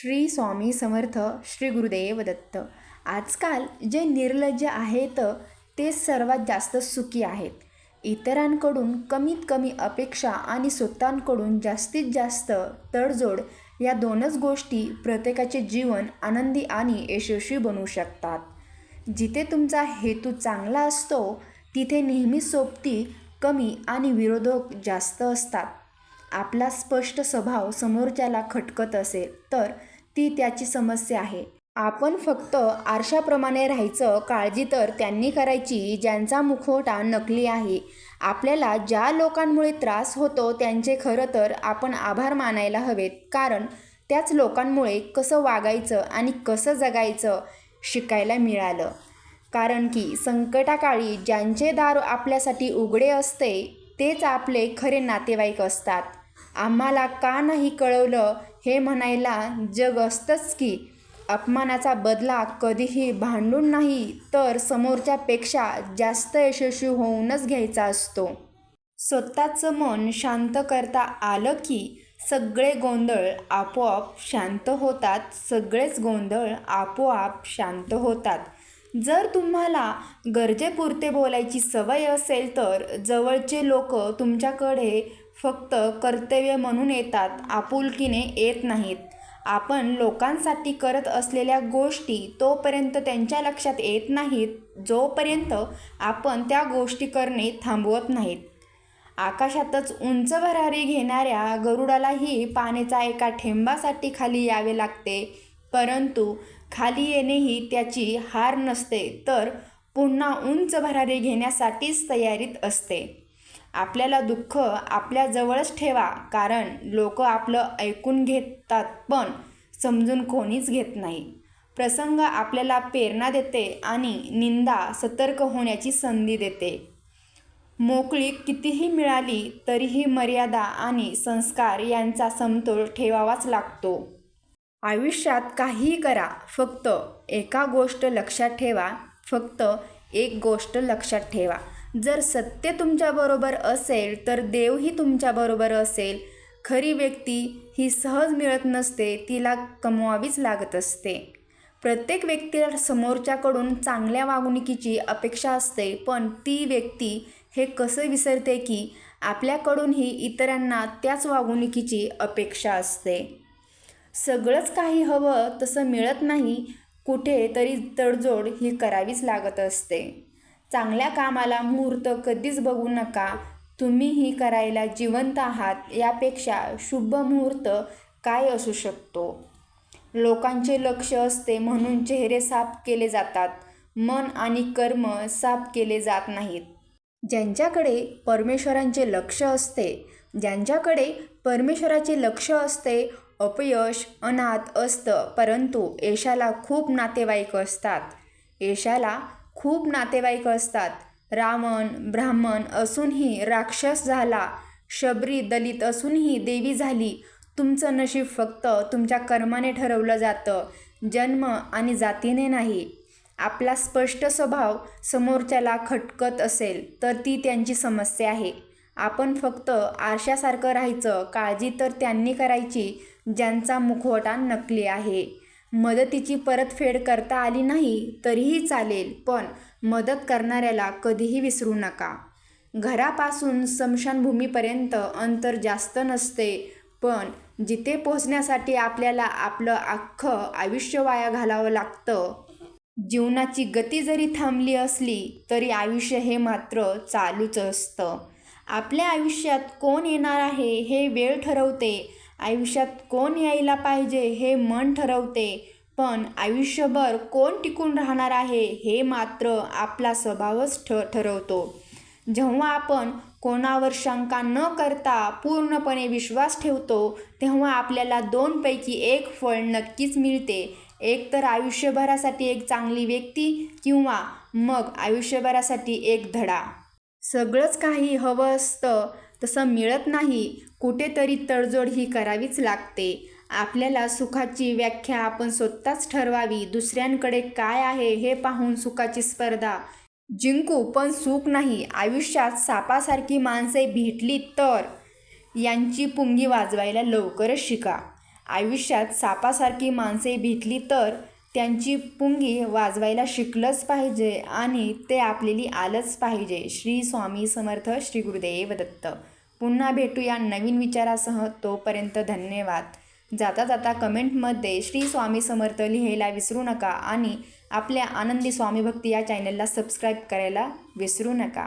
श्री स्वामी समर्थ श्री गुरुदेव दत्त. आजकाल जे निर्लज्ज आहेत ते सर्वात जास्त सुखी आहेत. इतरांकडून कमीत कमी अपेक्षा आणि स्वतःकडून जास्तीत जास्त तडजोड या दोनच गोष्टी प्रत्येकाचे जीवन आनंदी आणि यशस्वी बनवू शकतात. जिथे तुमचा हेतू चांगला असतो तिथे नेहमी सोबती कमी आणि विरोधक जास्त असतात. आपला स्पष्ट स्वभाव समोरच्याला खटकत असेल तर ती त्याची समस्या आहे. आपण फक्त आरशाप्रमाणे राहायचं काळजी तर त्यांनी करायची ज्यांचा मुखवटा नकली आहे. आपल्याला ज्या लोकांमुळे त्रास होतो त्यांचे खरं तर आपण आभार मानायला हवेत. कारण त्याच लोकांमुळे कसं वागायचं आणि कसं जगायचं शिकायला मिळालं. कारण की संकटाकाळी ज्यांचे दार आपल्यासाठी उघडे असते तेच आपले खरे नातेवाईक असतात. आम्हाला का नाही कळवलं हे म्हणायला जग असतंच की अपमानाचा बदला कधीही भांडून नाही तर समोरच्यापेक्षा जास्त यशस्वी होऊनच घ्यायचा असतो. स्वतःचं मन शांत करता आलं की सगळे गोंधळ आपोआप शांत होतात सगळेच गोंधळ आपोआप शांत होतात. जर तुम्हाला गरजेपुरते बोलायची सवय असेल तर जवळचे लोक तुमच्याकडे फक्त कर्तव्य म्हणून येतात आपुलकीने येत नाहीत. आपण लोकांसाठी करत असलेल्या गोष्टी तोपर्यंत त्यांच्या लक्षात येत नाहीत जोपर्यंत आपण त्या गोष्टी करणे थांबवत नाहीत. आकाशातच उंच भरारी घेणाऱ्या गरुडालाही पाण्याचा एका ठेंबासाठी खाली यावे लागते. परंतु खाली येणेही त्याची हार नसते तर पुन्हा उंच भरारी घेण्यासाठीच तयारीत असते. आपल्याला दुःख आपल्याजवळच ठेवा कारण लोक आपलं ऐकून घेतात पण समजून कोणीच घेत नाही. प्रसंग आपल्याला प्रेरणा देते आणि निंदा सतर्क होण्याची संधी देते. मोकळी कितीही मिळाली तरीही मर्यादा आणि संस्कार यांचा समतोल ठेवावाच लागतो. आयुष्यात काहीही करा फक्त एका गोष्ट लक्षात ठेवा फक्त एक गोष्ट लक्षात ठेवा. जर सत्य तुमच्याबरोबर असेल तर देवही तुमच्याबरोबर असेल. खरी व्यक्ती ही सहज मिळत नसते तिला कमवावीच लागत असते. प्रत्येक व्यक्तीला समोरच्याकडून चांगल्या वागणुकीची अपेक्षा असते पण ती व्यक्ती हे कसं विसरते की आपल्याकडूनही इतरांना त्याच वागणुकीची अपेक्षा असते. सगळंच काही हवं तसं मिळत नाही कुठे तरी तडजोड ही करावीच लागत असते. चांगल्या कामाला मुहूर्त कधीच बघू नका. तुम्हीही करायला जिवंत आहात यापेक्षा शुभ मुहूर्त काय असू शकतो? लोकांचे लक्ष असते म्हणून चेहरे साफ केले जातात. मन आणि कर्म साफ केले जात नाहीत. ज्यांच्याकडे परमेश्वरांचे लक्ष असते ज्यांच्याकडे परमेश्वराचे लक्ष असते अपयश अनाथ असतं परंतु यशाला खूप नातेवाईक असतात. यशाला खूप नातेवाईक असतात. रावण ब्राह्मण असूनही राक्षस झाला. शबरी दलित असूनही देवी झाली. तुमचं नशीब फक्त तुमच्या कर्माने ठरवलं जातं. जन्म आणि जातीने नाही. आपला स्पष्ट स्वभाव समोरच्याला खटकत असेल तर ती त्यांची समस्या आहे. आपण फक्त आरशासारखं राहायचं काळजी तर त्यांनी करायची ज्यांचा मुखवटा नकली आहे. मदतीची परतफेड करता आली नाही तरीही चालेल पण मदत करणाऱ्याला कधीही विसरू नका. घरापासून स्मशानभूमीपर्यंत अंतर जास्त नसते पण जिथे पोहोचण्यासाठी आपल्याला आपलं अख्खं आयुष्य वाया घालावं लागतं. जीवनाची गती जरी थांबली असली तरी आयुष्य हे मात्र चालूच असतं. आपल्या आयुष्यात कोण येणार आहे हे वेळ ठरवते आयुष्यात कोण यायला पाहिजे हे मन ठरवते पण आयुष्यभर कोण टिकून राहणार आहे हे मात्र आपला स्वभावच ठ ठरवतो. जेव्हा आपण कोणावर शंका न करता पूर्णपणे विश्वास ठेवतो तेव्हा आपल्याला दोनपैकी एक फळ नक्कीच मिळते. एक तर आयुष्यभरासाठी एक चांगली व्यक्ती किंवा मग आयुष्यभरासाठी एक धडा. सगळंच काही हवं असतं तसं मिळत नाही. कुठेतरी तडजोड ही करावीच लागते. आपल्याला सुखाची व्याख्या आपण स्वतःच ठरवावी. दुसऱ्यांकडे काय आहे हे पाहून सुखाची स्पर्धा. जिंकू पण सुख नाही. आयुष्यात सापासारखी माणसे भेटली तर यांची पुंगी वाजवायला लवकरच शिका. आयुष्यात सापासारखी माणसे भेटली तर त्यांची पुंगी वाजवायला शिकलंच पाहिजे आणि ते आपलेली आलंच पाहिजे. श्री स्वामी समर्थ श्री गुरुदेव दत्त. पुन्हा भेटूया नवीन विचारासह. तोपर्यंत धन्यवाद. जाता जाता कमेंटमध्ये श्री स्वामी समर्थ लिहायला विसरू नका आणि आपल्या आनंदी स्वामी भक्ती या चॅनलला सबस्क्राईब करायला विसरू नका.